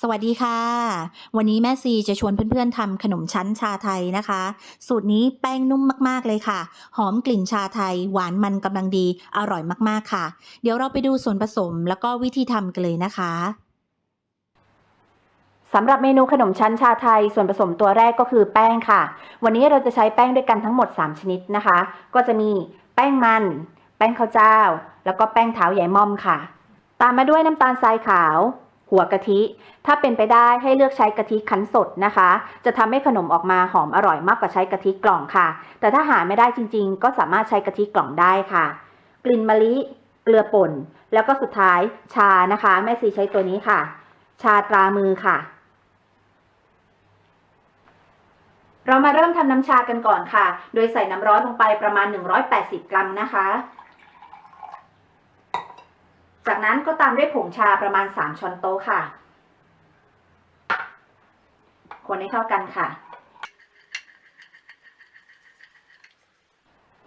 สวัสดีค่ะ วันนี้แม่ซีจะชวนเพื่อนๆทำขนมชั้นชาไทยนะคะ สูตรนี้แป้งนุ่มมากๆเลยค่ะ หอมกลิ่นชาไทย หวานมันกำลังดี อร่อยมากๆค่ะ เดี๋ยวเราไปดูส่วนผสมแล้วก็วิธีทำกันเลยนะคะสำหรับเมนูขนมชั้นชาไทยส่วนผสมตัวแรกก็คือแป้งค่ะ วันนี้เราจะใช้แป้งด้วยกันทั้งหมด 3 ชนิดนะคะ ก็จะมีแป้งมัน แป้งข้าวเจ้า แล้วก็แป้งเท้าใหญ่ม่อมค่ะ ตามมาด้วยน้ำตาลทรายขาว หัวกะทิ ถ้าเป็นไปได้ให้เลือกใช้กะทิคั้นสดนะคะ จะทำให้ขนมออกมาหอมอร่อยมากกว่าใช้กะทิกล่องค่ะ แต่ถ้าหาไม่ได้จริง ๆ ก็สามารถใช้กะทิกล่องได้ค่ะ กลิ่นมะลิ เกลือป่น แล้วก็สุดท้ายชานะคะ แม่ซีใช้ตัวนี้ค่ะ ชาตรามือค่ะ เรามาเริ่มทำน้ำชากันก่อนค่ะ โดยใส่น้ำร้อนลงไปประมาณ 180 กรัมนะคะ จากนั้นก็ตามด้วยผงชาประมาณ 3 ช้อนโต๊ะค่ะ คนให้เข้ากันค่ะ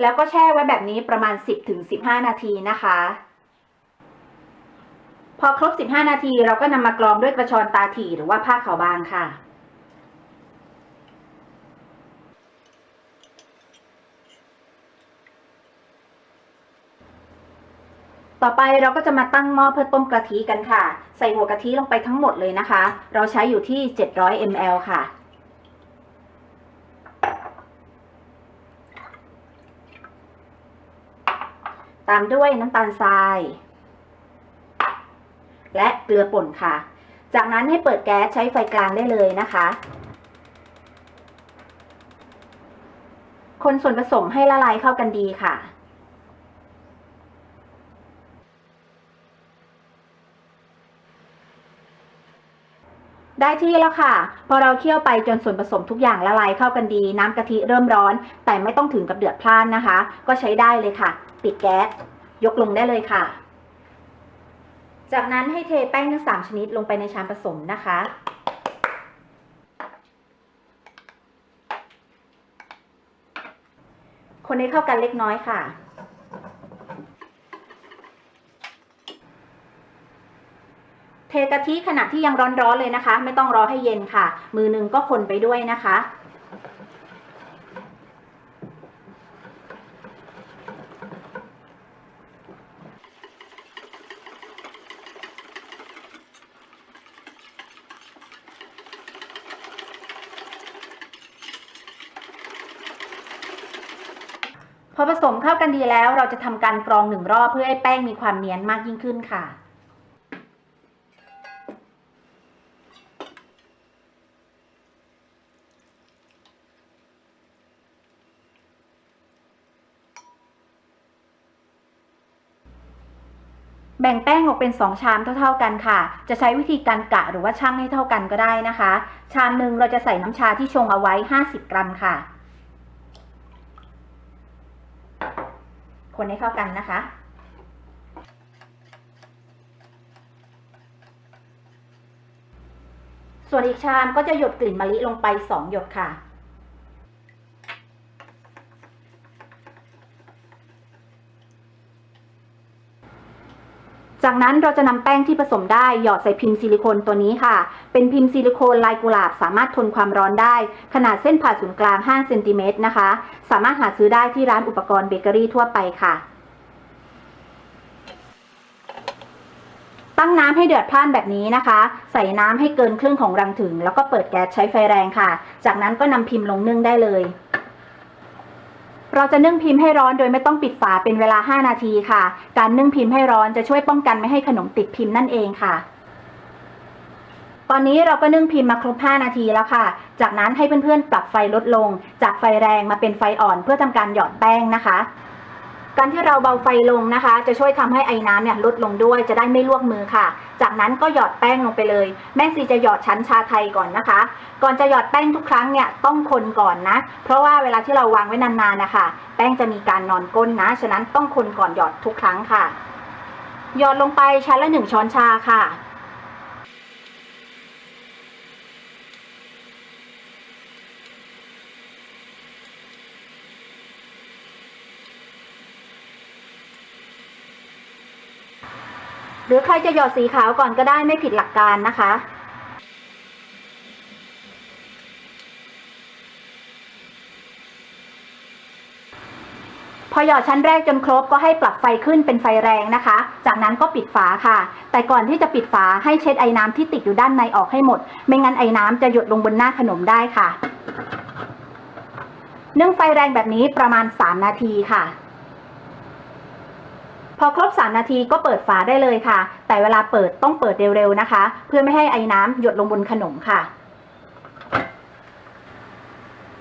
แล้วก็แช่ไว้แบบนี้ประมาณ 10-15 นาทีนะคะ พอครบ 15 นาทีเราก็นำมากรองด้วยกระชอนตาถี่หรือว่าผ้าขาวบางค่ะ ต่อไปเราก็จะมาตั้งหม้อเพื่อต้มกะทิกันค่ะ ใส่หัวกะทิลงไปทั้งหมดเลยนะคะ เราใช้อยู่ที่ 700 ml ค่ะ ตามด้วยน้ำตาลทราย และเกลือป่นค่ะ จากนั้นให้เปิดแก๊สใช้ไฟกลางได้เลยนะคะ คนส่วนผสมให้ละลายเข้ากันดีค่ะ ได้ที่แล้วค่ะ พอเราเคี่ยวไปจนส่วนผสมทุกอย่างละลายเข้ากันดี น้ำกะทิเริ่มร้อน แต่ไม่ต้องถึงกับเดือดพล่านนะคะ ก็ใช้ได้เลยค่ะ ปิดแก๊สยกลงได้เลยค่ะ จากนั้นให้เทแป้งทั้งสามชนิดลงไปในชามผสมนะคะ คนให้เข้ากันเล็กน้อยค่ะ เทิขณะที่ยังร้อนๆเลยนะคะ ไม่ต้องรอให้เย็นค่ะ มือหนึงก็คนไปด้วยนะคะ พอผสมเข้ากันดีแล้วเราจะทำการกรองหนึ่งรอบเพื่อให้แป้งมีความเนียนมากยิ่งขึ้นค่ะ แบ่งแป้งออกเป็น 2 ชามเท่า ๆกันค่ะ จะใช้วิธีการกะหรือว่าชั่งให้เท่ากันก็ได้นะคะ ชามหนึ่งเราจะใส่น้ำชาที่ชงเอาไว้ 50 กรัมค่ะ คนให้เข้ากันนะคะ ส่วนอีกชามก็จะหยดกลิ่นมะลิลงไป 2 หยดค่ะ จากนั้นเราจะนำแป้งที่ผสมได้หยอดใส่พิมพ์ซิลิโคนตัวนี้ค่ะ เป็นพิมพ์ซิลิโคนลายกุหลาบสามารถทนความร้อนได้ ขนาดเส้นผ่าศูนย์กลาง 5 เซนติเมตรนะคะ สามารถหาซื้อได้ที่ร้านอุปกรณ์เบเกอรี่ทั่วไปค่ะ ตั้งน้ำให้เดือดพล่านแบบนี้นะคะ ใส่น้ำให้เกินครึ่งของรังถึง แล้วก็เปิดแก๊สใช้ไฟแรงค่ะ จากนั้นก็นำพิมพ์ลงนึ่งได้เลย เราจะนึ่งพิมพ์ให้ร้อนโดยไม่ต้องปิดฝาเป็นเวลา 5 นาทีค่ะ การนึ่งพิมพ์ให้ร้อนจะช่วยป้องกันไม่ให้ขนมติดพิมพ์นั่นเองค่ะ ตอนนี้เราก็นึ่งพิมพ์มาครบ 5 นาทีแล้วค่ะ จากนั้นให้เพื่อนๆ ปรับไฟลดลง จากไฟแรงมาเป็นไฟอ่อนเพื่อทำการหยอดแป้งนะคะ การที่เราเบาไฟลงนะคะ จะช่วยทำให้ไอ้น้ำเนี่ยลดลงด้วยจะได้ไม่ลวกมือค่ะ จากนั้นก็หยอดแป้งลงไปเลย แม่ซีจะหยอดชั้นชาไทยก่อนนะคะ ก่อนจะหยอดแป้งทุกครั้งเนี่ยต้องคนก่อนนะ เพราะว่าเวลาที่เราวางไว้นานๆนะคะ แป้งจะมีการนอนก้นนะ ฉะนั้นต้องคนก่อนหยอดทุกครั้งค่ะ หยอดลงไปชั้นละหนึ่งช้อนชาค่ะ หรือใครจะหยอดสีขาวก่อนก็ได้ไม่ผิดหลักการนะคะ พอหยอดชั้นแรกจนครบก็ให้ปรับไฟขึ้นเป็นไฟแรงนะคะ จากนั้นก็ปิดฝาค่ะ แต่ก่อนที่จะปิดฝาให้เช็ดไอ้น้ำที่ติดอยู่ด้านในออกให้หมด ไม่งั้นไอ้น้ำจะหยดลงบนหน้าขนมได้ค่ะเนื่องไฟแรงแบบนี้ประมาณ 3 นาทีค่ะ พอครบ 3 นาทีก็เปิดฝาได้เลยค่ะ แต่เวลาเปิดต้องเปิดเร็วๆนะคะ เพื่อไม่ให้ไอ้น้ำหยดลงบนขนมค่ะ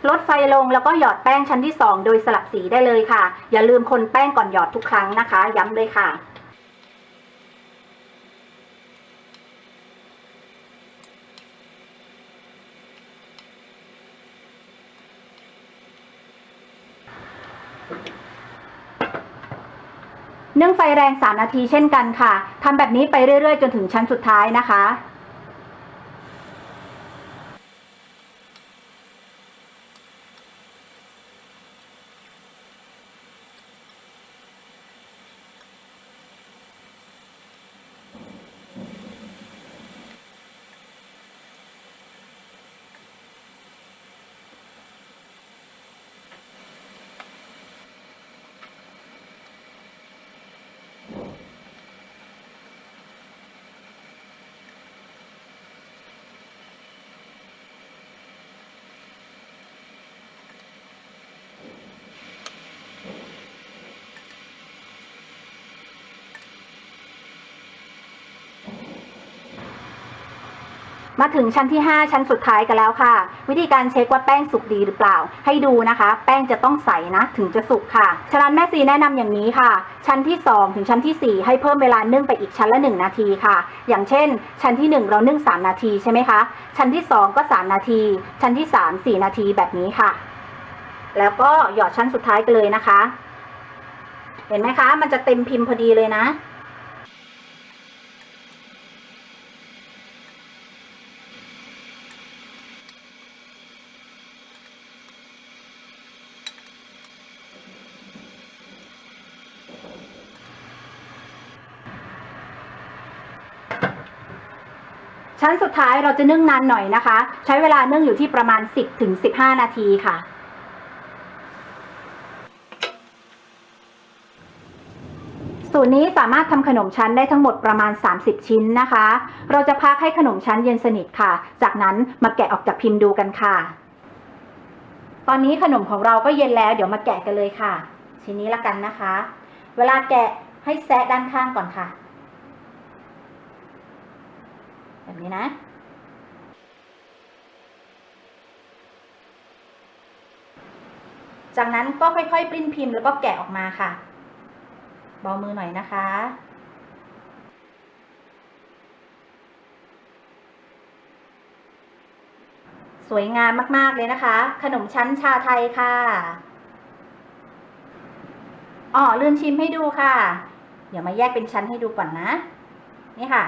ลดไฟลงแล้วก็หยอดแป้งชั้นที่ 2 โดยสลับสีได้เลยค่ะ อย่าลืมคนแป้งก่อนหยอดทุกครั้งนะคะ ย้ำเลยค่ะ นึ่งไฟแรง 3 นาทีเช่นกันค่ะทำแบบนี้ไปเรื่อยๆ จนถึงชั้นสุดท้ายนะคะ มาถึงชั้นที่ 5 ชั้นสุดท้ายกันแล้วค่ะ วิธีการเช็คว่าแป้งสุกดีหรือเปล่า ให้ดูนะคะ แป้งจะต้องใสนะถึงจะสุกค่ะ ฉะนั้นแม่ซีแนะนำอย่างนี้ค่ะ ชั้นที่ 2 ถึงชั้นทีสี่ 4 ให้เพิ่มเวลานึ่งไปอีกชั้นละ 1 นาทีค่ะ อย่างเช่น ชั้นที่ 1 เรานึ่ง 3 นาทีใช่ไหมคะชั้นที่ 2 ก็ 3 นาที ชั้นที่ 3 4 นาทีแบบนี้ค่ะ แล้วก็หยอดชั้นสุดท้ายกันเลยนะคะ เห็นไหมคะ มันจะเต็มพิมพ์พอดีเลยนะ ชั้นสุดท้ายเราจะนึ่งนานหน่อยนะคะ ใช้เวลานึ่งอยู่ที่ประมาณ 10ถึง15 นาทีค่ะ สูตรนี้สามารถทำขนมชั้นได้ทั้งหมดประมาณ 30 ชิ้นนะคะ เราจะพักให้ขนมชั้นเย็นสนิทค่ะ จากนั้นมาแกะออกจากพิมพ์ดูกันค่ะ ตอนนี้ขนมของเราก็เย็นแล้ว เดี๋ยวมาแกะกันเลยค่ะ ชิ้นนี้ละกันนะคะ เวลาแกะให้แซะด้านข้างก่อนค่ะ แบบนี้นะจากนั้นก็ค่อยๆ ปริ้นพิมพ์แล้วก็แกะออกมาค่ะ เบามือหน่อยนะคะ สวยงามมากๆเลยนะคะ ขนมชั้นชาไทยค่ะอ๋อลืมชิมให้ดูค่ะ เดี๋ยวมาแยกเป็นชั้นให้ดูก่อนนะ นี่ค่ะ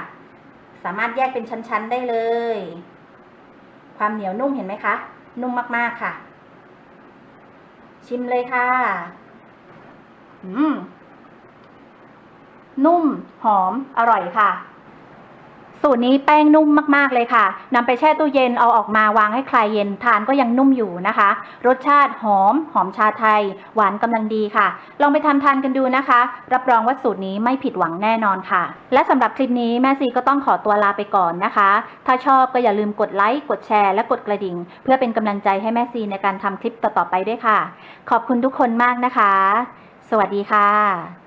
สามารถแยกเป็นชั้นๆได้เลย ความเหนียวนุ่มเห็นไหมคะ นุ่มมากๆค่ะ ชิมเลยค่ะอืมนุ่ม หอม อร่อยค่ะ สูตรนี้แป้งนุ่มมากๆเลยค่ะ นำไปแช่ตู้เย็นเอาออกมาวางให้คลายเย็นทานก็ยังนุ่มอยู่นะคะ รสชาติหอม หอมชาไทย หวานกำลังดีค่ะ ลองไปทำทานกันดูนะคะ รับรองว่าสูตรนี้ไม่ผิดหวังแน่นอนค่ะ และสำหรับคลิปนี้แม่ซีก็ต้องขอตัวลาไปก่อนนะคะ ถ้าชอบก็อย่าลืมกดไลค์ กดแชร์ และกดกระดิ่ง เพื่อเป็นกำลังใจให้แม่ซีในการทำคลิปต่อๆไปด้วยค่ะ ขอบคุณทุกคนมากนะคะ สวัสดีค่ะ